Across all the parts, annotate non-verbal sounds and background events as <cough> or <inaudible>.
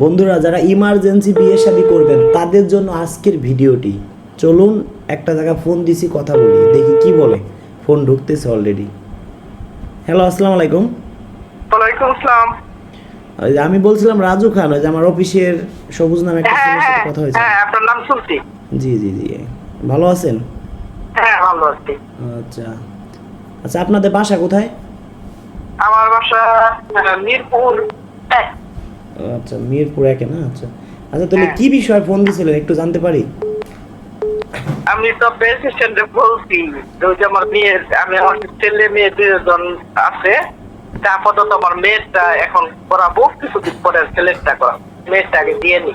বন্ধুরা যারা ইমার্জেন্সি বিয়ে শাদী করবেন তাদের জন্য আজকের ভিডিওটি। চলুন একটা জায়গায় ফোন দিছি কথা বলি দেখি কি বলে। ফোন ঢুকতেছে অলরেডি হ্যালো আসসালামু আলাইকুম। ওয়ালাইকুম আসসালাম। আমি বলছিলাম রাজু খান ওই যে আমার অফিসের সবুজ নামে একটা হ্যাঁ ছেলের সাথে হ্যাঁ কথা হয়েছে। হ্যাঁ আপনার নাম শুনছি। জি জি জি। ভালো আছেন? হ্যাঁ ভালো আছি। আচ্ছা। আচ্ছা আপনাদের বাসা কোথায়? আমার বাসা মিরপুর এক। আচ্ছা মিরপুর একে না? আচ্ছা। আচ্ছা তাহলে হ্যাঁ। কি বিষয়ে ফোন দিয়েছিলেন একটু জানতে পারি। আমি তো স্ট্যান্ডে বলছি যে আমার মেয়ে আমি আমার ছেলে মেয়ে দুজন আছে। তা আপাতত আমার মেয়েরটা এখন করাবো কিছুদিন পরে ছেলেরটা করাবো মেয়েরটা আগে দিয়ে নি।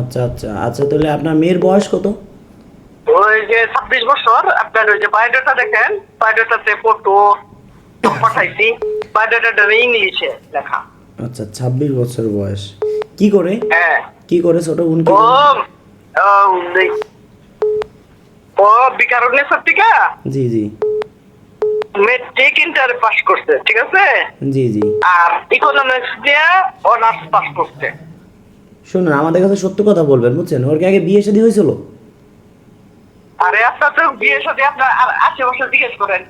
আচ্ছা আচ্ছা। আচ্ছা তাহলে আপনার মেয়ের বয়স কত? ওই যে ছাব্বিশ বছর। আপনার ওই যে বায়োডাটা দেখেন? বায়োডাটাতে ফটো পাঠাইছি। বায়োডাটাটা ইংলিশে লেখা। আচ্ছা ছাব্বিশ বছর বয়স। কি করে? হ্যাঁ। কি করে ছোট বোন কি ও ও জি জি। মেট্রিক ইন্টার পাস করছে ঠিক আছে? জি জি। আর ইকোনমিক্স দিয়ে অনার্স পাস করছে। শুনুন আমাদের কাছে সত্য কথা বলবেন বুঝছেন? ওর কি আগে বিয়ে শাদী হয়েছিল? আরে আপনার তো বিয়ের সাথে আপনার আশেপাশে জিজ্ঞেস করেন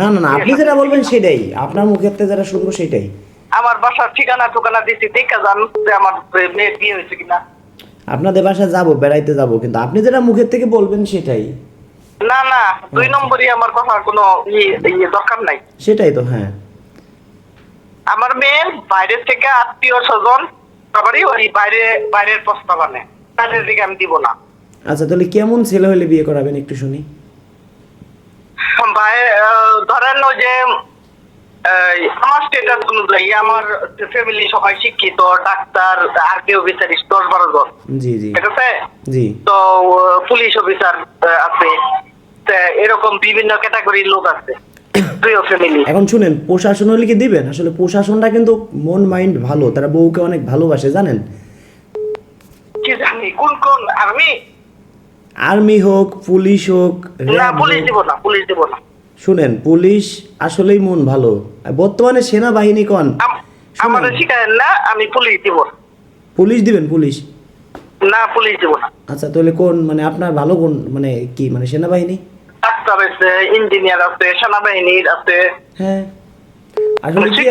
না না না আপনি যেটা বলবেন সেটাই। আপনার মুখের থেকে যেটা শুনব সেটাই। আমার বাসার ঠিকানা দিচ্ছি দেখা যান যে আমার মেয়ের বিয়ে হয়েছে কিনা। আপনাদের বাসায় যাব বেড়াইতে যাব কিন্তু আপনি যেটা মুখের থেকে বলবেন সেটাই। না না দুই আচ্ছা। নম্বরই আমার কথা কোনো ইয়ে ইয়ে দরকার নাই। সেটাই তো হ্যাঁ। আমার মেয়ের বাইরের থেকে আত্মীয় স্বজন সবারই ওই বাইরে বাইরের প্রস্তাব আনে। তাদের দিকে আমি দিব না। আচ্ছা তাহলে কেমন ছেলে হলে বিয়ে করাবেন একটু শুনি? ভাই ধরেন ওই যে আমার স্টেটাস অনুযায়ী আমার ফ্যামিলি সবাই শিক্ষিত ডাক্তার অফিসার দশ বারো জন। জি জি। ঠিক আছে? জি। তো পুলিশ অফিসার আছে। এরকম বিভিন্ন ক্যাটাগরির লোক আছে এখন শুনেন প্রশাসন হলে কি দিবেন? আসলে প্রশাসনটা কিন্তু মন মাইন্ড ভালো তারা বউকে অনেক ভালোবাসে জানেন? কি জানি কোন কোন আর্মি আর্মি হোক পুলিশ হোক না পুলিশ হোক। দিব না পুলিশ দিব না। শুনেন পুলিশ আসলেই মন ভালো। বর্তমানে সেনাবাহিনী কন? আমাদের না আমি পুলিশ দিব পুলিশ দিবেন পুলিশ? না পুলিশ দিব না। আচ্ছা তাহলে কোন মানে আপনার ভালো কোন মানে কি মানে সেনাবাহিনী? ডাক্তার আছে ইঞ্জিনিয়ার আছে সেনাবাহিনীর আছে। হ্যাঁ। আসলে কি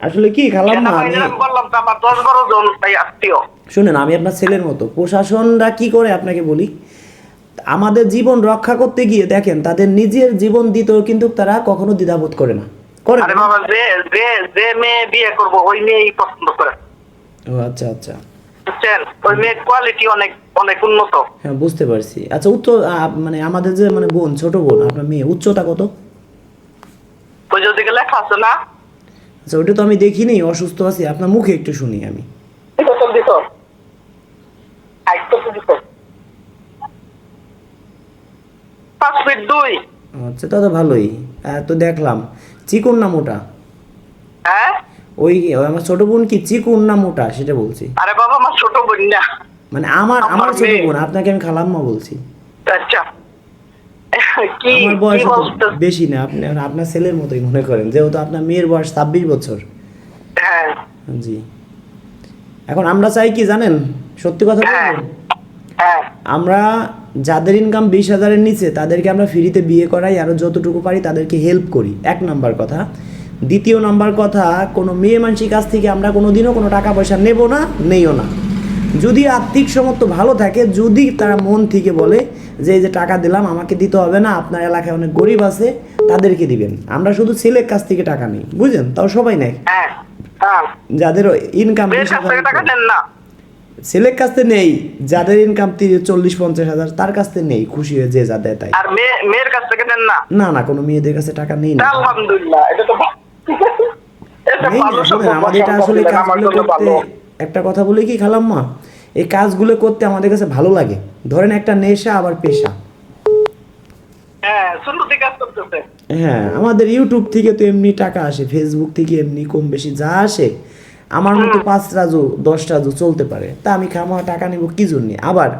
আসলে কি খালাম না আমি বললাম তো আমার দশ বারো জন আত্মীয়। শুনেন আমি আপনার ছেলের মতো। প্রশাসনরা কি করে আপনাকে বলি? আমাদের জীবন রক্ষা করতে গিয়ে দেখেন তাদের নিজের জীবন দিতেও কিন্তু তারা কখনো দ্বিধাবোধ করে না। করে আরে বাবা যে যে যে মেয়ে বিয়ে করব ওই মেয়েই পছন্দ করে। ও আচ্ছা আচ্ছা। ওই মেয়ের কোয়ালিটি অনেক অনেক উন্নত। হ্যাঁ বুঝতে পারছি। আচ্ছা উচ্চ মানে আমাদের যে মানে বোন ছোট বোন আপনার মেয়ে উচ্চতা কত? ওই যদি লেখা আছে না? আচ্ছা ওটা তো আমি দেখিনি অসুস্থ আছি। আপনার মুখে একটু শুনি আমি। দিত দিত পাঁচ ফিট দুই। আচ্ছা তা তো ভালোই। তো দেখলাম। চিকুন না মোটা? হ্যাঁ? ওই আমার ছোট বোন কি চিকুন না মোটা? সেটা বলছি। আরে বাবা আমার ছোট বোন না। মানে আমার আমার ছোট বোন আপনাকে আমি খালাম্মা বলছি। আচ্ছা। কি আমার বয়স বেশি না আপনি আপনার ছেলের মতোই মনে করেন যেহেতু আপনার মেয়ের বয়স ছাব্বিশ বছর। হ্যাঁ। জি। এখন আমরা চাই কি জানেন? সত্যি কথা হ্যাঁ হ্যাঁ। আমরা যাদের ইনকাম বিশ হাজারের নিচে তাদেরকে আমরা ফ্রিতে বিয়ে করাই আরও যতটুকু পারি তাদেরকে হেল্প করি। এক নাম্বার কথা। দ্বিতীয় নাম্বার কথা কোনো মেয়ে মানুষের কাছ থেকে আমরা কোনো দিনও কোনো টাকা পয়সা নেব না নেইও না। যদি আর্থিক সমর্থ ভালো থাকে যদি তারা মন থেকে বলে যে এই যে টাকা দিলাম আমাকে দিতে হবে না আপনার এলাকায় অনেক গরিব আছে তাদেরকে দিবেন। আমরা শুধু ছেলের কাছ থেকে টাকা নিই বুঝলেন? তাও সবাই নেয়। হ্যাঁ। যাদের ইনকাম ছেলের কাছ নেই যাদের ইনকাম চল্লিশ পঞ্চাশ হাজার তার কাছ থেকে নেই খুশি হয়ে যে যা দেয় তাই। আর মেয়ের কাছ থেকে নেন না? না না কোনো মেয়েদের কাছে টাকা নেই না। আলহামদুলিল্লাহ এটা তো আমাদের এটা আসলে কাজগুলো করতে একটা কথা বলি কি খালাম্মা? এই কাজগুলো করতে আমাদের কাছে ভালো লাগে। ধরেন একটা নেশা আবার পেশা। হ্যাঁ সুন্নতি কাজ করতেছে। হ্যাঁ আমাদের ইউটিউব থেকে তো এমনি টাকা আসে ফেসবুক থেকে এমনি কম বেশি যা আসে আমার মতো পাঁচ রাজু দশ রাজু চলতে পারে তা আমি খামা টাকা নিব কি জন্য? আবার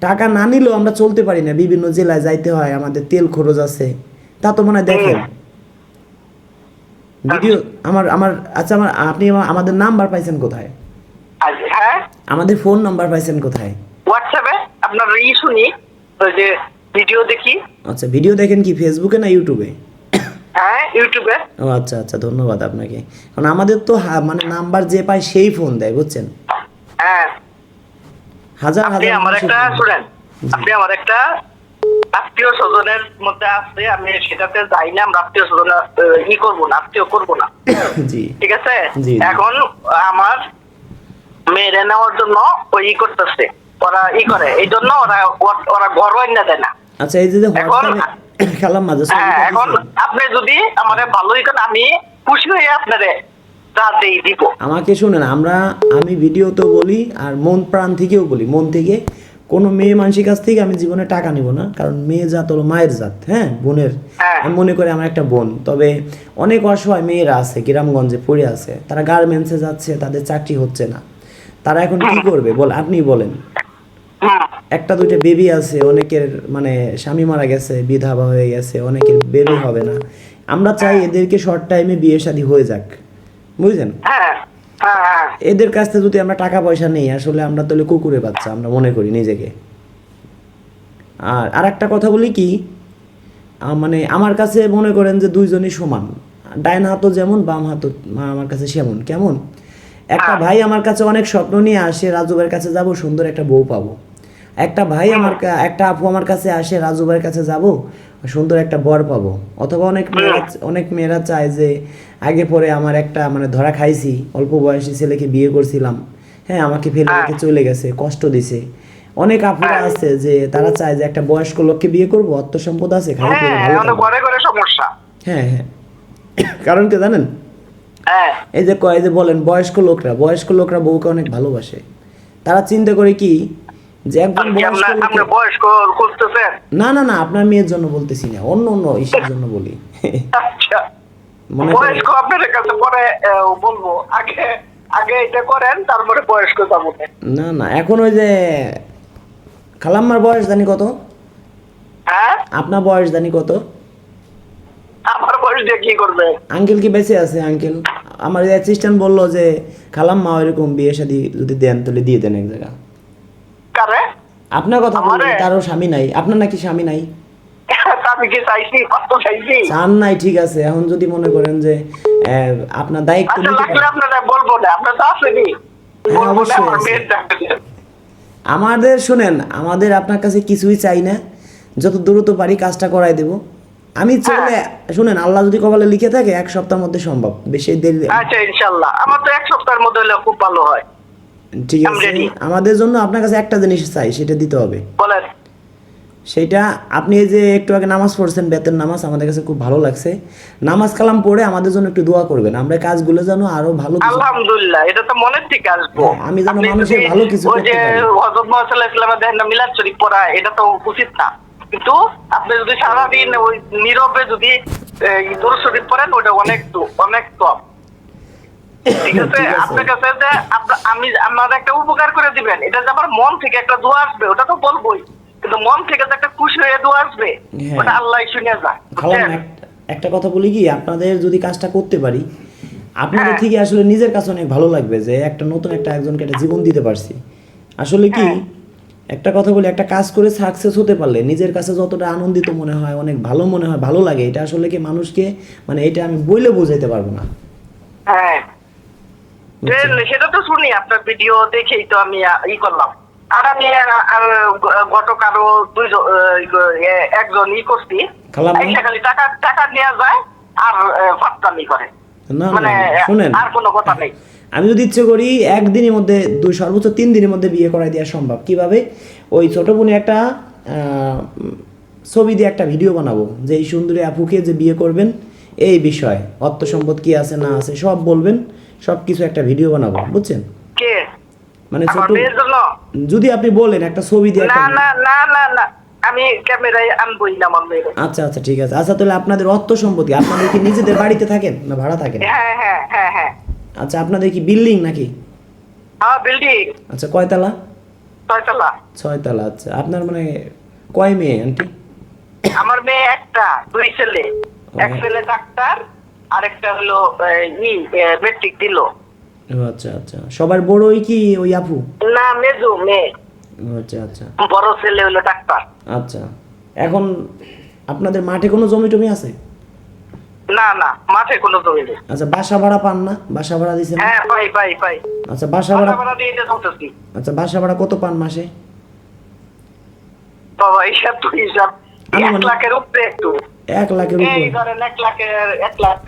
টাকা না নিলেও আমরা চলতে পারি না বিভিন্ন জেলায় যাইতে হয় আমাদের তেল খরচ আছে তা তো মনে হয় দেখেন। ভিডিও আমার আমার আচ্ছা আমার আপনি আমাদের নাম্বার পাইছেন কোথায়? হ্যাঁ? আমাদের ফোন নাম্বার পাইছেন কোথায়? হোয়াটসঅ্যাপে আপনার ই শুনি যে ভিডিও দেখি। আচ্ছা ভিডিও দেখেন কি ফেসবুকে না ইউটিউবে হ্যাঁ ইউটিউবে। ও আচ্ছা আচ্ছা ধন্যবাদ আপনাকে। কারণ আমাদের তো মানে নাম্বার যে পায় সেই ফোন দেয় বুঝছেন? হ্যাঁ। হাজার আপনি হাজার আমার একটা শুনেন আপনি আমার একটা আত্মীয় স্বজনের মধ্যে আছে আমি সেটাতে যাই না আমরা আত্মীয় স্বজন ই করব না আত্মীয় করব না। <coughs> জি। ঠিক আছে। এখন আমার মেয়েরে নেওয়ার জন্য ওই ই করতেছে ওরা ই করে এই জন্য ওরা ওরা ঘর না দেয় না। আচ্ছা এই যে খেলাম মাঝে হ্যাঁ এখন আপনি যদি আমাদের ভালোই করেন আমি খুশি হয়ে আপনারে তা আমাকে শুনেন আমরা আমি ভিডিওতেও বলি আর মন প্রাণ থেকেও বলি। মন থেকে কোনো মেয়ে মানুষের কাছ থেকে আমি জীবনে টাকা নিব না কারণ মেয়ে জাত হলো মায়ের জাত হ্যাঁ বোনের। হ্যাঁ। আমি মনে করি আমার একটা বোন। তবে অনেক অসহায় মেয়েরা আছে গ্রামগঞ্জে পড়ে আছে তারা গার্মেন্টসে যাচ্ছে তাদের চাকরি হচ্ছে না। তারা এখন কি করবে? বল আপনি বলেন। একটা দুইটা বেবি আছে অনেকের মানে স্বামী মারা গেছে বিধবা হয়ে গেছে অনেকের বেবি হবে না। আমরা চাই এদেরকে শর্ট টাইমে বিয়ে শাদী হয়ে যাক। বুঝলেন? হ্যাঁ হ্যাঁ হ্যাঁ। এদের কাছ থেকে যদি আমরা টাকা পয়সা নেই আসলে আমরা তাহলে কুকুরে বাচ্চা আমরা মনে করি নিজেকে। আর আর একটা কথা বলি কি মানে আমার কাছে মনে করেন যে দুইজনই সমান। ডাইন হাতও যেমন বাম হাতও আমার কাছে সেমন। কেমন? একটা ভাই আমার কাছে অনেক স্বপ্ন নিয়ে আসে রাজুবের কাছে যাব সুন্দর একটা বউ পাবো। একটা ভাই আমার একটা আপু আমার কাছে আসে রাজুবের কাছে যাব সুন্দর একটা বর পাবো। অথবা অনেক মেয়েরা অনেক মেয়েরা চায় যে আগে পরে আমার একটা মানে ধরা খাইছি অল্প বয়সী ছেলেকে বিয়ে করছিলাম। হ্যাঁ আমাকে ফেলে রেখে চলে গেছে কষ্ট দিছে। অনেক আপুরা আছে যে তারা চায় যে একটা বয়স্ক লোককে বিয়ে করব অর্থ সম্পদ আছে খালি হ্যাঁ ঘরে ঘরে সমস্যা। হ্যাঁ হ্যাঁ। কারণ কি জানেন? হ্যাঁ। এই যে কয় যে বলেন বয়স্ক লোকরা বয়স্ক লোকরা বউকে অনেক ভালোবাসে। তারা চিন্তা করে কি যে একজন বয়স্ক না না না আপনার মেয়ের জন্য বলতেছি না। অন্য অন্য ইসের জন্য বলি। আচ্ছা। করেন বয়স্ক আপনার কাছে পরে বলব। আগে আগে এটা করেন তারপরে বয়স্ক যাব। না না এখন ওই যে খালাম্মার বয়স জানি কত? হ্যাঁ? আপনার বয়স জানি কত? আমার বয়স দিয়ে কি করবে? আঙ্কেল কি বেঁচে আছে আঙ্কেল? আমার অ্যাসিস্ট্যান্ট বলল যে খালাম্মা এরকম বিয়ে শাদি যদি দেন তাহলে দিয়ে দেন এক জায়গা। আপনার কথা আমারে? তারও স্বামী নাই। আপনার নাকি স্বামী নাই? চান নাই ঠিক আছে। এখন যদি মনে করেন যে আপনার দায়িত্ব আচ্ছা। বলব না। আপনার তো আসেনি হ্যাঁ, অবশ্যই। আমাদের শুনেন আমাদের আপনার কাছে কিছুই চাই না। যত দ্রুত পারি কাজটা করাই দেব। আমি চলে শুনেন আল্লাহ যদি কপালে লিখে থাকে এক সপ্তাহের মধ্যে সম্ভব। বেশি দেরি আচ্ছা ইনশাল্লাহ। আমার তো এক সপ্তাহের মধ্যে হলে খুব ভালো হয়। ঠিক আছে? আমাদের জন্য আপনার কাছে একটা জিনিস চাই সেটা দিতে হবে। বলেন। সেটা আপনি এই যে একটু আগে নামাজ পড়ছেন বেতের নামাজ আমাদের কাছে খুব ভালো লাগছে। নামাজ কালাম পড়ে আমাদের জন্য একটু দোয়া করবেন। আমরা কাজগুলো যেন আরও ভালো আলহামদুলিল্লাহ এটা তো মনের থেকে আসব হ্যাঁ, আমি যেন মানুষের ভালো কিছু ওই যে হযরত মুহাম্মদ সাল্লাল্লাহু আলাইহি ওয়াসাল্লামের না মিলাদ শরীফ পড়া এটা তো উচিত না। কিন্তু আপনি যদি সারাদিন ওই নীরবে যদি দরুদ শরীফ পড়েন ওটা অনেক তো- অনেক কম। ঠিক আছে আপনার কাছে যে আমি আমার একটা উপকার করে দিবেন এটা যে আমার মন থেকে একটা দোয়া আসবে ওটা তো বলবোই কিন্তু মন থেকে যে একটা খুশি হয়ে দোয়া আসবে। ওটা আল্লাহ শুনে যায় খালাম বুঝছেন? এক- একটা কথা বলি কি আপনাদের যদি কাজটা করতে পারি আপনাদের হ্যাঁ। থেকে আসলে নিজের কাছে অনেক ভালো লাগবে যে একটা নতুন একটা একজনকে একটা জীবন দিতে পারছি আসলে কি হ্যাঁ। একটা কথা বলি একটা কাজ করে সাকসেস হতে পারলে নিজের কাছে যতটা আনন্দিত মনে হয় অনেক ভালো মনে হয় ভালো লাগে এটা আসলে কি মানুষকে মানে এটা আমি বইলে বোঝাইতে পারব না হ্যাঁ সেটা তো শুনি আপনার ভিডিও দেখেই তো আমি ই করলাম। আর আমি একজন ই করছি। খালি টাকা টাকা নেওয়া যায় আর ফাত্তামি করে। না মানে শুনেন। আর কোনো কথা নেই। আমি যদি ইচ্ছে করি একদিনের মধ্যে দুই সর্বোচ্চ তিন দিনের মধ্যে বিয়ে করাই দেওয়া সম্ভব। কীভাবে? ওই ছোট বোনে একটা আহ, ছবি দিয়ে একটা ভিডিও বানাবো। যে এই সুন্দরী আপুকে যে বিয়ে করবেন এই বিষয় অর্থ সম্পদ কি আছে না আছে সব বলবেন সব কিছু একটা ভিডিও বানাবো বুঝছেন? মানে যদি আপনি বলেন একটা ছবি দিয়ে না না না না না আমি ক্যামেরায় আনবই না আমার মেয়ের। আচ্ছা আচ্ছা ঠিক আছে। আচ্ছা তাহলে আপনাদের অর্থ সম্পত্তি আপনাদের কি নিজেদের বাড়িতে থাকেন না ভাড়া থাকেন? হ্যাঁ হ্যাঁ হ্যাঁ হ্যাঁ। আচ্ছা আপনাদের কি বিল্ডিং নাকি? হ্যাঁ বিল্ডিং আচ্ছা কয়তলা? ছয়তলা। ছয়তলা আচ্ছা। আপনার মানে কয় মেয়ে আন্টি? আমার মেয়ে একটা দুই ছেলে। এক ছেলে ডাক্তার আরেকটা হলো ই মেট্রিক দিল। আচ্ছা আচ্ছা। সবার কি ওই আপু? না মেজু মেয়ে। আচ্ছা আচ্ছা। বড় ছেলে হলো ডাক্তার। আচ্ছা। এখন আপনাদের মাঠে কোনো জমি টমি আছে? না না মাঠে কোনো জমি নেই। আচ্ছা বাসা ভাড়া পান না? বাসা ভাড়া দিছেন? হ্যাঁ পাই পাই পাই। আচ্ছা বাসা ভাড়া ভাড়া দিয়ে আচ্ছা বাসা ভাড়া কত পান মাসে? বাবা হিসাব তো হিসাব। আমি এক লাখের উপরে একটু। এক লাখের এই উপরে ধরেন এক লাখের এক লাখ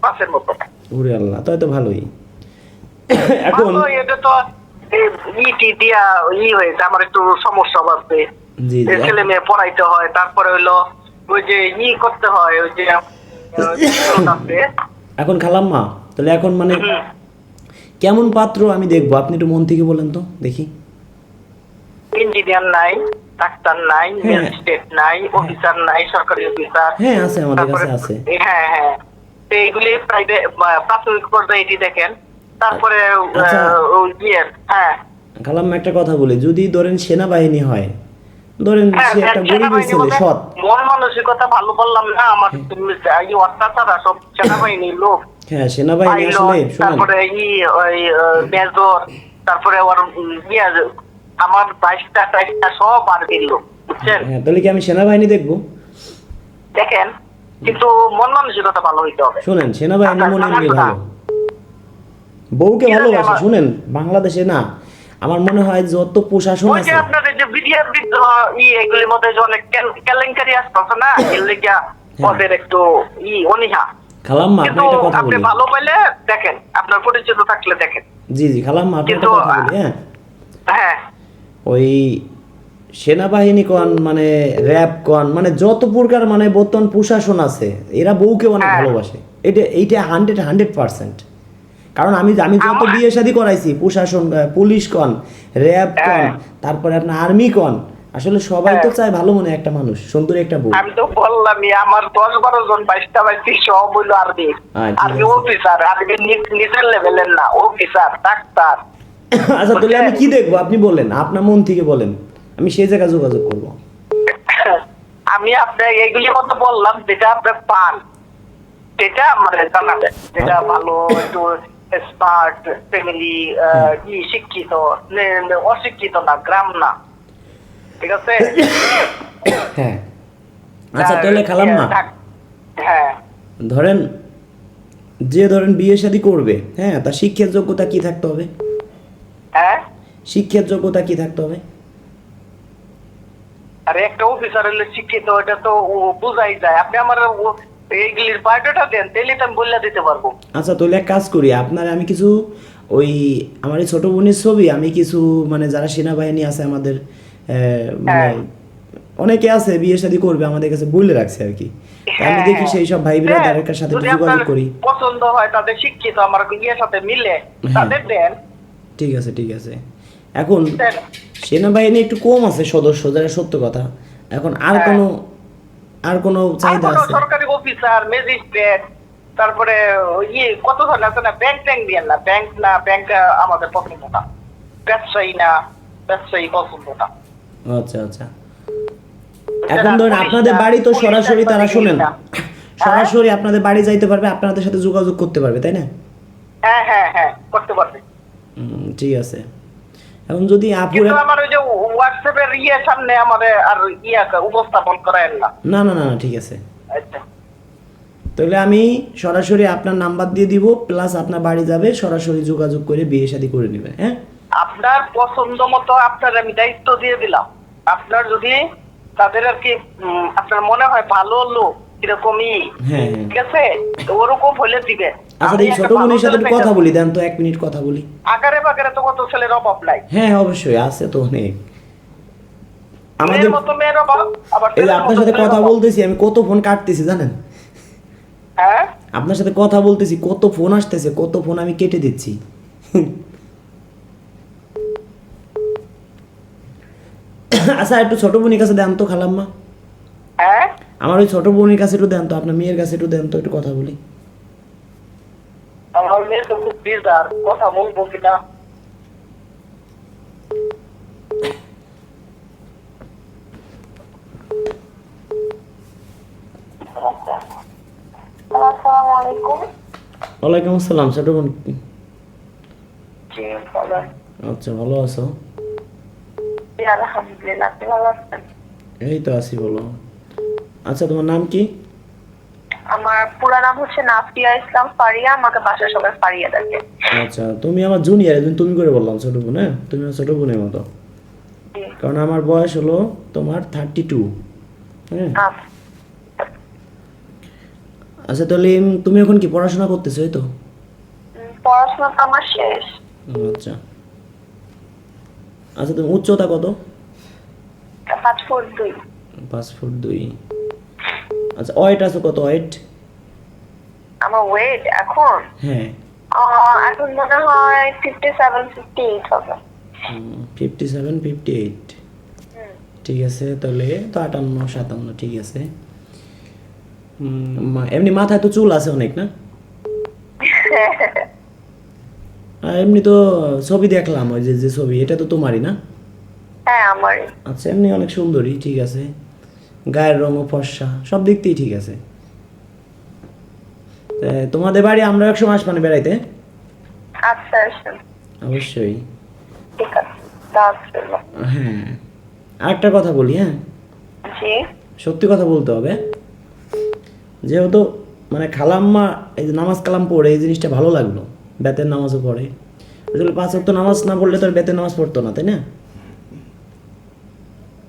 পাঁচের মতো। ওরে আল্লাহ তাই তো ভালোই। এখন এটা তো ইটি দিয়া ই হয়েছে আমার একটু সমস্যা জি ছেলে মেয়ে পড়াইতে হয় তারপরে হইল ওই যে ই করতে হয় ওই যে। <laughs> এখন খালাম্মা তাহলে এখন মানে। কেমন পাত্র আমি দেখব? আপনি একটু মন থেকে বলেন তো দেখি। ইঞ্জিনিয়ার নাই। ডাক্তার নাই হ্যাঁ। ম্যাজিস্ট্রেট নাই অফিসার নাই সরকারি অফিসার। হ্যাঁ আছে আমাদের কাছে আছে। হ্যাঁ হ্যাঁ। তো এইগুলি প্রাইভেট প্রাথমিক পর্যায়ে এটি দেখেন। তারপরে আচ্ছা। ইয়ে হ্যাঁ। একটা কথা বলি। যদি ধরেন সেনাবাহিনী হয় ধরেন হ্যাঁ, সে একটা সেনাবাহিনী ছেলে সৎ। মন মানসিকতা ভালো বললাম না আমার এই অত্যাচার সব সেনাবাহিনীর লোক। হ্যাঁ সেনাবাহিনী আসলে তারপরে ই ওই মেজর তারপরে ওর আমার বাইশটা টাইশটা সব আর্মির লোক বুঝছেন? হ্যাঁ তাহলে কি আমি সেনাবাহিনী দেখব? দেখেন কিন্তু মন মানসিকতা ভালো হইতে হবে। শুনেন সেনাবাহিনী মনে জানার ভালো। বউকে ভালোবাসে শুনেন বাংলাদেশে না আমার মনে হয় যত প্রশাসন আছে আপনাদের যে বিডিআর বিদ্রোহ ই এগুলির মধ্যে যে অনেক কেলেঙ্কারি আসতেছে না এর লেগা ওদের একটু ই অনীহা। খালাম্মা আপনি একটা কথা আপনি ভালো পাইলে দেখেন আপনার পরিচিত থাকলে দেখেন। জি জি খালাম্মা আপনি একটা কথা বলি হ্যাঁ। ওই সেনাবাহিনী কন মানে র্যাব কন মানে যত প্রকার মানে বর্তমান প্রশাসন আছে এরা বউকে অনেক হ্যাঁ। ভালোবাসে এটা এইটা হান্ড্রেড হান্ড্রেড পার্সেন্ট কারণ আমি আমি যত বিয়ে শাদী করাইছি প্রশাসন পুলিশ কন র্যাব কন হ্যাঁ। তারপরে আপনার আর্মি কন আসলে সবাই তো হ্যাঁ। চায় ভালো মনে একটা মানুষ সুন্দর একটা বউ আমি তো বললামই আমার দশ বারো জন বাইশটা বাইশটি সব হইল আর্মি আর্মি অফিসার আর্মি নিচের লেভেলের না অফিসার ডাক্তার <coughs> আচ্ছা তাহলে আমি কি দেখব? আপনি বলেন আপনার মন থেকে বলেন। আমি সেই জায়গায় যোগাযোগ করব। <coughs> আমি আপনার এইগুলির মতো বললাম যেটা আপনার পান সেটা মানে জানাবেন যেটা ভালো একটু স্মার্ট ফ্যামিলি কি শিক্ষিত নে- নে- অশিক্ষিত না গ্রাম না। ঠিক আছে? <coughs> হ্যাঁ। আচ্ছা তাহলে ইয়ে, থাক- হ্যাঁ। ধরেন যে ধরেন বিয়ে শাদী করবে হ্যাঁ তার শিক্ষার যোগ্যতা কি থাকতে হবে? হ্যাঁ? শিক্ষার যোগ্যতা কি থাকতে হবে? আর একটা অফিসার হলে শিক্ষিত এটা তো বোঝাই যায়। আপনি আমার এইগুলির বায়োডাটা দেন তাহলে তো আমি বলে দিতে পারব। আচ্ছা তাহলে এক কাজ করি আপনার আমি কিছু ওই আমার এই ছোট বোনের ছবি আমি কিছু মানে যারা সেনাবাহিনী আছে আমাদের মানে হ্যাঁ। অনেকে আছে বিয়ে শাদী করবে আমাদের কাছে বলে রাখছে আর কি। আমি দেখি সেই সব ভাই হ্যাঁ, বিরাদারের সাথে যোগাযোগ করি। পছন্দ হয় তাদের শিক্ষিত আমার ইয়ের সাথে মিলে হ্যাঁ। তাদের দেন। ঠিক আছে ঠিক আছে। এখন সেনাবাহিনী একটু কম আছে সদস্য যারা সত্য কথা। এখন আর হ্যাঁ। কোনো আর কোনো চাহিদা আছে? সরকারি অফিসার ম্যাজিস্ট্রেট তারপরে ইয়ে কত ধরনের আছে না? ব্যাংক ট্যাঙ্ক দিয়ে না? ব্যাংক না ব্যাংক আমাদের পছন্দ না। ব্যবসায়ী না ব্যবসায়ী পছন্দ না। আচ্ছা আচ্ছা। এখন ধরেন আপনাদের বাড়ি তো সরাসরি তারা শুনেন। <coughs> সরাসরি আপনাদের বাড়ি যাইতে পারবে আপনাদের সাথে যোগাযোগ করতে পারবে তাই না? হ্যাঁ হ্যাঁ হ্যাঁ করতে পারবে। ঠিক আছে। এখন যদি আপুর আমার ওই যে হোয়াটসঅ্যাপের ইয়ে সামনে আমার আর ইয়ে উপস্থাপন করায় না। না না না না ঠিক আছে। আচ্ছা। তাহলে আমি সরাসরি আপনার নাম্বার দিয়ে দিব প্লাস আপনার বাড়ি যাবে সরাসরি যোগাযোগ করে বিয়ে শাদী করে নেবে হ্যাঁ? আপনার পছন্দ মতো আপনার আমি দায়িত্ব দিয়ে দিলাম। আপনার যদি তাদের আর কি আপনার মনে হয় ভালো লোক হ্যাঁ। ঠিক আছে? ওরকম হলে দিবে। আচ্ছা এই ছোট বোনের সাথে কথা বলি দেন তো এক মিনিট কথা বলি। আকারে বাকারে তো কত ছেলের অভাব নাই। হ্যাঁ অবশ্যই আছে তো অনেক। আমাদের মতো মেয়ের অভাব আবার এই আপনার সাথে কথা বলতেছি আমি কত ফোন কাটতেছি জানেন? হ্যাঁ? আপনার সাথে কথা বলতেছি কত ফোন আসতেছে কত ফোন আমি কেটে দিচ্ছি। আচ্ছা একটু ছোট বোনের কাছে দেন তো খালাম্মা। হ্যাঁ? আমার ওই ছোট বোনের কাছে একটু দেন তো আপনার মেয়ের কাছে একটু দেন তো একটু কথা বলি। আমার মেয়ে তো খুব বিজার কথা বলব কিনা? ওয়ালাইকুম আসসালাম ছোট বোন। আচ্ছা ভালো আছো? এই তো আছি বলো। আচ্ছা তোমার নাম কি? আমার পুরা নাম হচ্ছে নাফিয়া ইসলাম ফারিয়া আমাকে বাসার সবাই ফারিয়া ডাকে। আচ্ছা তুমি আমার জুনিয়র একদিন তুমি করে বললাম ছোট বোন হ্যাঁ? তুমি আমার ছোট বোনের মতো। কারণ আমার বয়স হলো তোমার থার্টি টু হ্যাঁ? আচ্ছা আচ্ছা তাহলে তুমি এখন কি পড়াশোনা করতেছো এই তো? পড়াশোনা তো আমার শেষ। আচ্ছা। আচ্ছা তুমি উচ্চতা কত? পাঁচ ফুট দুই। পাঁচ ফুট দুই। আচ্ছা ওয়েট আছে কত? ওয়েট? আমার ওয়েট এখন? হ্যাঁ। এখন মনে হয় ফিফটি সেভেন ফিফটি এইট হবে। ফিফটি সেভেন ফিফটি এইট ঠিক আছে তাহলে তো আটান্ন সাতান্ন ঠিক আছে। এমনি মাথায় তো চুল আছে অনেক না? <laughs> এমনি তো ছবি দেখলাম ওই যে যে ছবি এটা তো তোমারই না? হ্যাঁ আমারই। আচ্ছা এমনি অনেক সুন্দরী ঠিক আছে। গায়ের রঙও ফর্সা সব দিক থেকেই ঠিক আছে। তোমাদের বাড়ি আমরা একশো মাস মানে বেড়াইতে? আচ্ছা অবশ্যই। হ্যাঁ আরেকটা কথা বলি হ্যাঁ? সত্যি কথা বলতে হবে যেহেতু মানে খালাম্মা এই যে নামাজ কালাম পড়ে এই জিনিসটা ভালো লাগল বেতের নামাজও পড়ে। আসলে পাঁচ ওয়াক্ত নামাজ না পড়লে তো আর বেতের নামাজ পড়তো না তাই না?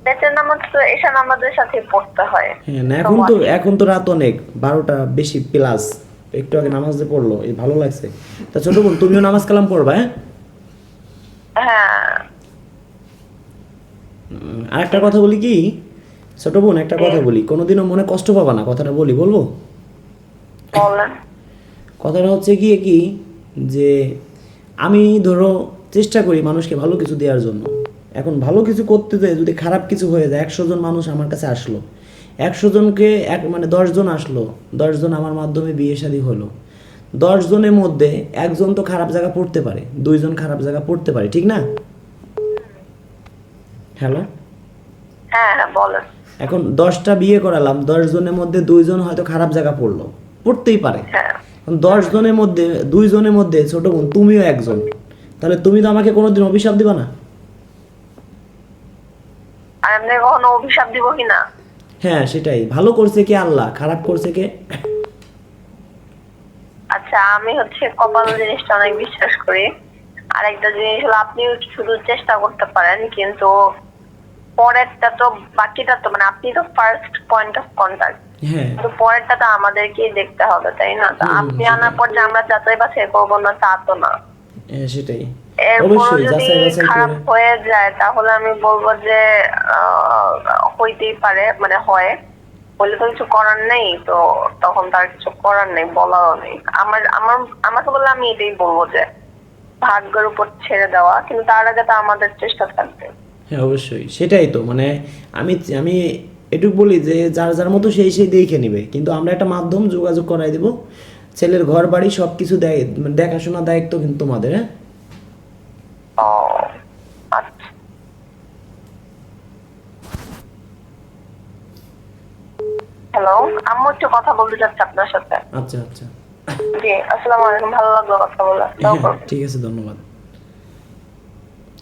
বেতের নামাজ তো এসা নামাজের সাথে পড়তে হয়। হ্যাঁ না এখন তো এখন তো রাত অনেক বারোটা বেশি প্লাস একটু আগে নামাজ পড়ল এই ভালো লাগছে। তা ছোট বোন তুমিও নামাজ কালাম পড়বা হ্যাঁ? হ্যাঁ। আর একটা কথা বলি কি? ছোট বোন একটা কথা বলি। কোনোদিনও মনে কষ্ট পাবা না কথাটা বলি বলব? কথাটা হচ্ছে গিয়ে কি? যে আমি ধরো চেষ্টা করি মানুষকে ভালো কিছু দেওয়ার জন্য। এখন ভালো কিছু করতে যেয়ে যদি খারাপ কিছু হয়ে যায় একশো জন মানুষ আমার কাছে আসলো। একশো জনকে এক মানে দশজন আসলো দশজন আমার মাধ্যমে বিয়ে শাদী হলো। দশ জনের মধ্যে একজন তো খারাপ জায়গা পড়তে পারে দুইজন খারাপ জায়গা পড়তে পারে ঠিক না? হ্যালো? হ্যাঁ হ্যাঁ এখন দশটা বিয়ে করালাম দশ জনের মধ্যে দুইজন হয়তো খারাপ জায়গা পড়ল পড়তেই পারে। হ্যাঁ। দশ জনের মধ্যে দুইজনের মধ্যে ছোট বোন তুমিও একজন তাহলে তুমি তো আমাকে কোনোদিন অভিশাপ দিবা না? আর এমনি কখনো অভিশাপ দিব কি না। হ্যাঁ সেটাই। ভালো করছে কে আল্লাহ খারাপ করছে কে? আচ্ছা আমি হচ্ছে কপাল জিনিসটা অনেক বিশ্বাস করি। আর একটা জিনিস হলো আপনি শুধু চেষ্টা করতে পারেন কিন্তু পরেরটা তো বাকিটা তো মানে আপনি তো ফার্স্ট পয়েন্ট অফ কন্টাক্ট কিন্তু পরেরটা তো আমাদেরকেই দেখতে হবে তাই না? আপনি আনার পর যে আমরা যাচাই বাছাই করব না তা তো না। হ্যাঁ সেটাই। এরপর যদি খারাপ হয়ে যায় তাহলে আমি বলব যে হইতেই পারে মানে হয়। বলে তো কিছু করার নেই তো তখন তার কিছু করার নেই বলারও নেই। আমার আমার আমাকে বললে আমি এটাই বলব যে ভাগ্যের উপর ছেড়ে দেওয়া কিন্তু তার আগে তো আমাদের চেষ্টা থাকবে। হ্যাঁ অবশ্যই। সেটাই তো মানে আমি আমি এটুকু বলি যে যার যার মতো সেই সেই দেখে নিবে। কিন্তু আমরা একটা মাধ্যম যোগাযোগ করাই দেব। ছেলের ঘর বাড়ি সব কিছু দেয় মানে দেখাশোনা দায়িত্ব কিন্তু তোমাদের হ্যাঁ? ও আচ্ছা হ্যালো আম্মু একটু কথা বলতে চাচ্ছি আপনার সাথে। আচ্ছা আচ্ছা। জি আসসালামু আলাইকুম ভালো লাগল কথা বলে। হ্যাঁ। ঠিক আছে ধন্যবাদ।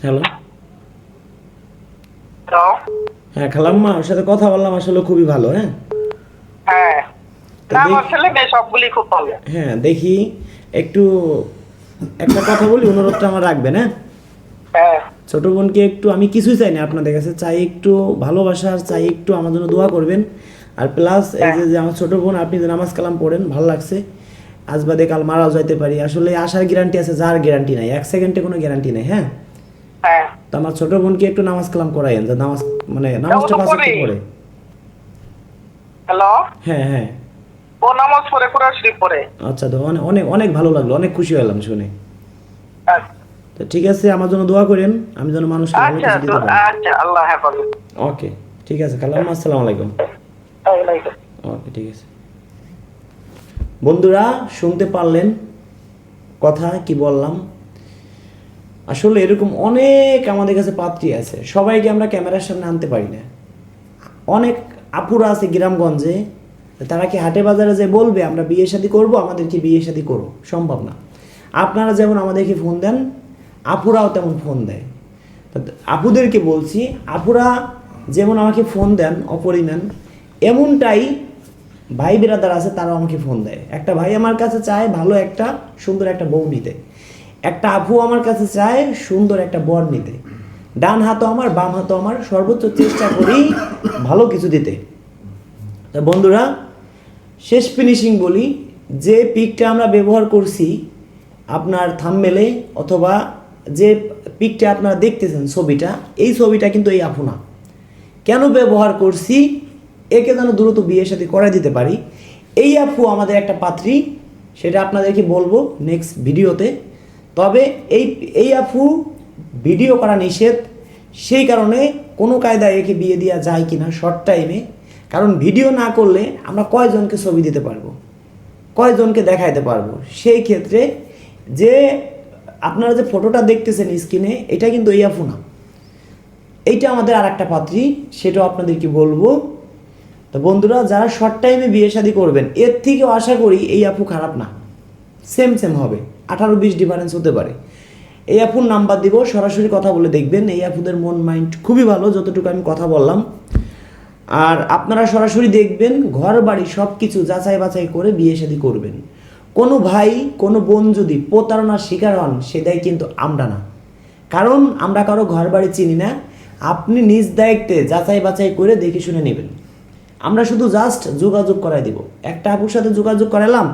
হ্যালো হ্যাঁ খালাম্মা ওর সাথে কথা বললাম আসলে খুবই ভালো হ্যাঁ? হ্যাঁ। হ্যাঁ দেখি একটু একটা কথা বলি অনুরোধটা আমার রাখবেন হ্যাঁ? ছোট বোনকে একটু আমি কিছুই চাই না আপনাদের কাছে। চাই একটু ভালোবাসার চাই একটু আমার জন্য দোয়া করবেন। আর প্লাস এই যে যে আমার ছোট বোন আপনি যে নামাজ কালাম পড়েন ভালো লাগছে। আজ বাদে কাল মারাও যাইতে পারি। আসলে আসার গ্যারান্টি আছে যার গ্যারান্টি নাই। এক সেকেন্ডে কোনো গ্যারান্টি নাই হ্যাঁ? হ্যাঁ। তো আমার ছোট বোনকে একটু নামাজ কালাম করাইন যে নামাজ মানে নামাজটা পাঁচ ওয়াক্ত পড়ে। হ্যালো? হ্যাঁ হ্যাঁ। ও নামাজ পড়ে কোরআন শরীফ পড়ে। আচ্ছা তো অনেক অনেক অনেক ভালো লাগল অনেক খুশি হলাম শুনে। আচ্ছা। তো ঠিক আছে আমার জন্য দোয়া করেন আমি যেন মানুষকে ভালো আচ্ছা কিছু দিতে পারি। আচ্ছা আল্লাহ ওকে ঠিক আছে খালাম্মা আসসালামু আলাইকুম। ওকে ঠিক আছে। বন্ধুরা শুনতে পারলেন কথা কি বললাম? আসলে এরকম অনেক আমাদের কাছে পাত্রী আছে সবাইকে আমরা ক্যামেরার সামনে আনতে পারি না। অনেক আপুরা আছে গ্রামগঞ্জে তারা কি হাটে বাজারে যে বলবে আমরা বিয়ে শাদী করব আমাদেরকে বিয়ে শাদী করো সম্ভব না। আপনারা যেমন আমাদেরকে ফোন দেন আপুরাও তেমন ফোন দেয়। আপুদেরকে বলছি, আপুরা যেমন আমাকে ফোন দেন অপরিমাণ এমনটাই ভাই বিরাদার আছে, তারাও আমাকে ফোন দেয়। একটা ভাই আমার কাছে চায় ভালো একটা, সুন্দর একটা বউ নিতে। একটা আপু আমার কাছে চায় সুন্দর একটা বর নিতে। ডান হাতও আমার, বাম হাতও আমার, সর্বোচ্চ চেষ্টা করি ভালো কিছু দিতে। তা বন্ধুরা, শেষ ফিনিশিং বলি, যে পিকটা আমরা ব্যবহার করছি, আপনার থামমেলে অথবা যে পিকটা আপনারা দেখতেছেন ছবিটা, এই ছবিটা কিন্তু এই আপু না। কেন ব্যবহার করছি? একে যেন দ্রুত বিয়ের সাথে করা দিতে পারি। এই আপু আমাদের একটা পাত্রী, সেটা আপনাদেরকে বলব নেক্সট ভিডিওতে। তবে এই এই আপু ভিডিও করা নিষেধ। সেই কারণে কোনো কায়দায় একে বিয়ে দেওয়া যায় কিনা শর্ট টাইমে কারণ ভিডিও না করলে আমরা কয়জনকে ছবি দিতে পারব? কয়জনকে দেখাইতে পারব? সেই ক্ষেত্রে যে আপনারা যে ফটোটা দেখতেছেন স্ক্রিনে এটা কিন্তু এই আপু না। এইটা আমাদের আর একটা পাত্রী, সেটাও আপনাদেরকে বলব। তো বন্ধুরা, যারা শর্ট টাইমে বিয়ে শাদী করবেন, এর থেকেও আশা করি এই আপু খারাপ না। সেম সেম হবে। আঠারো বিশ ডিফারেন্স হতে পারে। এই আপুর নাম্বার দিব, সরাসরি কথা বলে দেখবেন। এই আপুদের মন মাইন্ড খুবই ভালো, যতটুকু আমি কথা বললাম। আর আপনারা সরাসরি দেখবেন ঘর বাড়ি সব কিছু যাচাই বাছাই করে বিয়ে শাদী করবেন। কোনো ভাই, কোনো বোন যদি প্রতারণার শিকার হন সেটাই কিন্তু আমরা না। কারণ আমরা কারও ঘর বাড়ি চিনি না। আপনি নিজ দায়িত্বে যাচাই বাছাই করে দেখে শুনে নেবেন। আমরা শুধু জাস্ট যোগাযোগ করাই দেব। একটা আপুর সাথে যোগাযোগ করালাম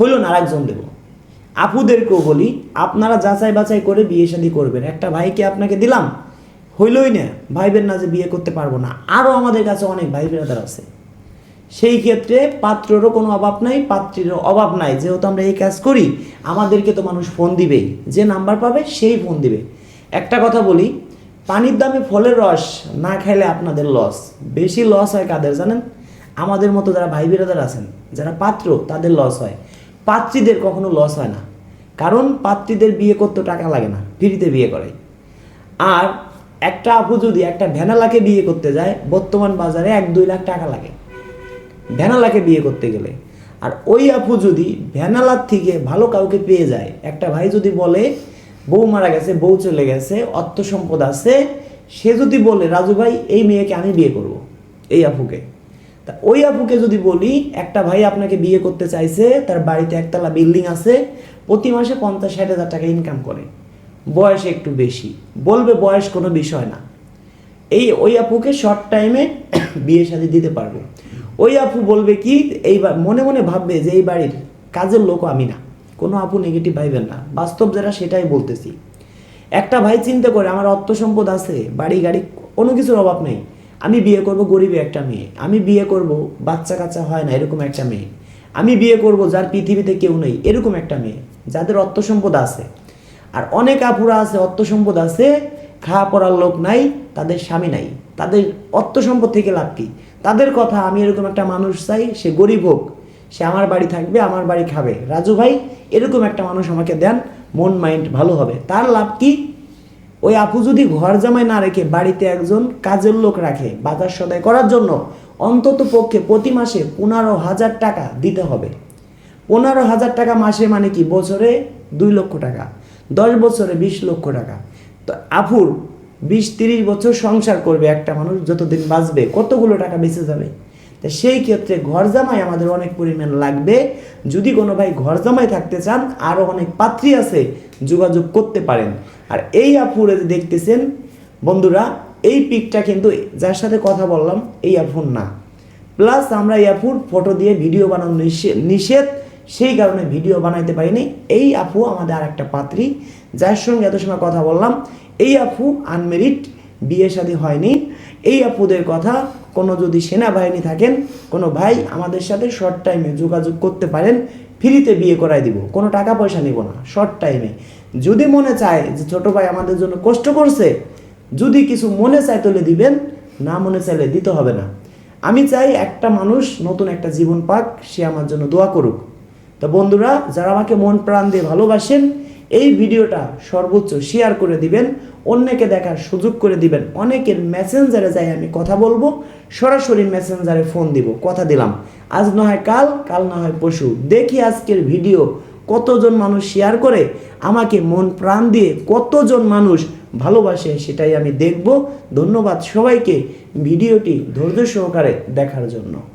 হইল না আরেকজন দেব। আপুদেরকেও বলি, আপনারা যাচাই বাছাই করে বিয়ে শাদি করবেন। একটা ভাইকে আপনাকে দিলাম, হইলই না। ভাইবের না যে বিয়ে করতে পারব না। আরও আমাদের কাছে অনেক ভাই বেরাদার আছে। সেই ক্ষেত্রে পাত্রেরও কোনো অভাব নাই, পাত্রীরও অভাব নাই। যেহেতু আমরা এই কাজ করি, আমাদেরকে তো মানুষ ফোন দিবেই। যে নাম্বার পাবে, সেই ফোন দিবে। একটা কথা বলি, পানির দামে ফলের রস না খাইলে আপনাদের লস বেশি লস হয় কাদের জানেন? আমাদের মতো যারা ভাই বিরাদার আছেন, যারা পাত্র, তাদের লস হয়। পাত্রীদের কখনো লস হয় না। কারণ পাত্রীদের বিয়ে করতে টাকা লাগে না, ফ্রিতে বিয়ে করে। আর একটা আপু যদি একটা ভ্যানালাকে বিয়ে করতে যায়, বর্তমান বাজারে এক দুই লাখ টাকা লাগে। ভ্যানালাকে বিয়ে করতে গেলে। আর ওই আপু যদি ভ্যানালার থেকে ভালো কাউকে পেয়ে যায়, একটা ভাই যদি বলে, বউ মারা গেছে, বউ চলে গেছে অর্থ সম্পদ আছে, সে যদি বলে, রাজু ভাই, এই মেয়েকে আমি বিয়ে করব। এই আপুকে। তা ওই আপুকে যদি বলি, একটা ভাই আপনাকে বিয়ে করতে চাইছে, তার বাড়িতে একতলা বিল্ডিং আছে, প্রতি মাসে পঞ্চাশ, ষাট হাজার টাকা ইনকাম করে। বয়স একটু বেশি। বলবে, বয়স কোনো বিষয় না। এই ওই আপুকে শর্ট টাইমে বিয়ে শাদী দিতে পারব। ওই আপু বলবে কি এই মনে মনে ভাববে যে এই বাড়ির কাজের লোক আমি না। কোনো আপু নেগেটিভ ভাইবেন না। বাস্তব যারা সেটাই বলতেছি। একটা ভাই চিন্তা করে, আমার অর্থ সম্পদ আছে, বাড়ি গাড়ি কোনো কিছুর অভাব নেই। আমি বিয়ে করব গরিবে একটা মেয়ে। আমি বিয়ে করব বাচ্চা কাচ্চা হয় না এরকম একটা মেয়ে। আমি বিয়ে করব যার পৃথিবীতে কেউ নেই এরকম একটা মেয়ে। যাদের অর্থ সম্পদ আছে। আর অনেক আপুরা আছে, অর্থ সম্পদ আছে, খাওয়া পড়ার লোক নাই, তাদের স্বামী নাই। তাদের অর্থ সম্পদ থেকে লাভ কি? তাদের কথা আমি এরকম একটা মানুষ চাই, সে গরিব হোক, সে আমার বাড়ি থাকবে, আমার বাড়ি খাবে। রাজু ভাই, এরকম একটা মানুষ আমাকে দেন, মন মাইন্ড ভালো হবে। তার লাভ কি? ওই আপু যদি ঘর জামাই না রেখে বাড়িতে একজন কাজের লোক রাখে, বাজার সদায় করার জন্য, অন্তত পক্ষে প্রতি মাসে পনেরো হাজার টাকা দিতে হবে। পনেরো হাজার টাকা মাসে মানে কি? বছরে দুই লক্ষ টাকা, দশ বছরে বিশ লক্ষ টাকা। তো আফুর বিশ তিরিশ বছর সংসার করবে একটা মানুষ, যতদিন বাঁচবে, কতগুলো টাকা বেঁচে যাবে? তা সেই ক্ষেত্রে ঘর জামাই আমাদের অনেক পরিমাণ লাগবে। যদি কোনো ভাই ঘর জামাই থাকতে চান আরও অনেক পাত্রী আছে, যোগাযোগ করতে পারেন। আর এই আপুরে দেখতেছেন, বন্ধুরা, এই পিকটা কিন্তু যার সাথে কথা বললাম, এই আফুর না। প্লাস আমরা এই আপুর ফটো দিয়ে ভিডিও বানানো নিষে- নিষেধ, সেই কারণে ভিডিও বানাইতে পারিনি। এই আপু আমাদের আর একটা পাত্রী, যার সঙ্গে এত সময় কথা বললাম এই আপু আনমেরিট বিয়ে শাদী হয়নি। এই আপুদের কথা কোনো যদি সেনাবাহিনী থাকেন, কোনো ভাই আমাদের সাথে শর্ট টাইমে যোগাযোগ করতে পারেন, ফ্রিতে বিয়ে করাই দিব। কোনো টাকা পয়সা নিব না শর্ট টাইমে যদি মনে চায় যে ছোট ভাই আমাদের জন্য কষ্ট করছে, যদি কিছু মনে চায় তাহলে দিবেন, না মনে চাইলে দিতে হবে না। আমি চাই একটা মানুষ নতুন একটা জীবন পাক, সে আমার জন্য দোয়া করুক। তো বন্ধুরা, যারা আমাকে মন প্রাণ দিয়ে ভালোবাসেন এই ভিডিওটা সর্বোচ্চ শেয়ার করে দিবেন, অন্যকে দেখার সুযোগ করে দিবেন, অনেকের মেসেঞ্জারে যাই আমি কথা বলব, সরাসরি মেসেঞ্জারে ফোন দিব, কথা দিলাম। আজ না হয় কাল কাল না হয় পশু দেখি আজকের ভিডিও কতজন মানুষ শেয়ার করে, আমাকে মন প্রাণ দিয়ে কতজন মানুষ ভালোবাসে সেটাই আমি দেখব। ধন্যবাদ সবাইকে ভিডিওটি ধৈর্য সহকারে দেখার জন্য।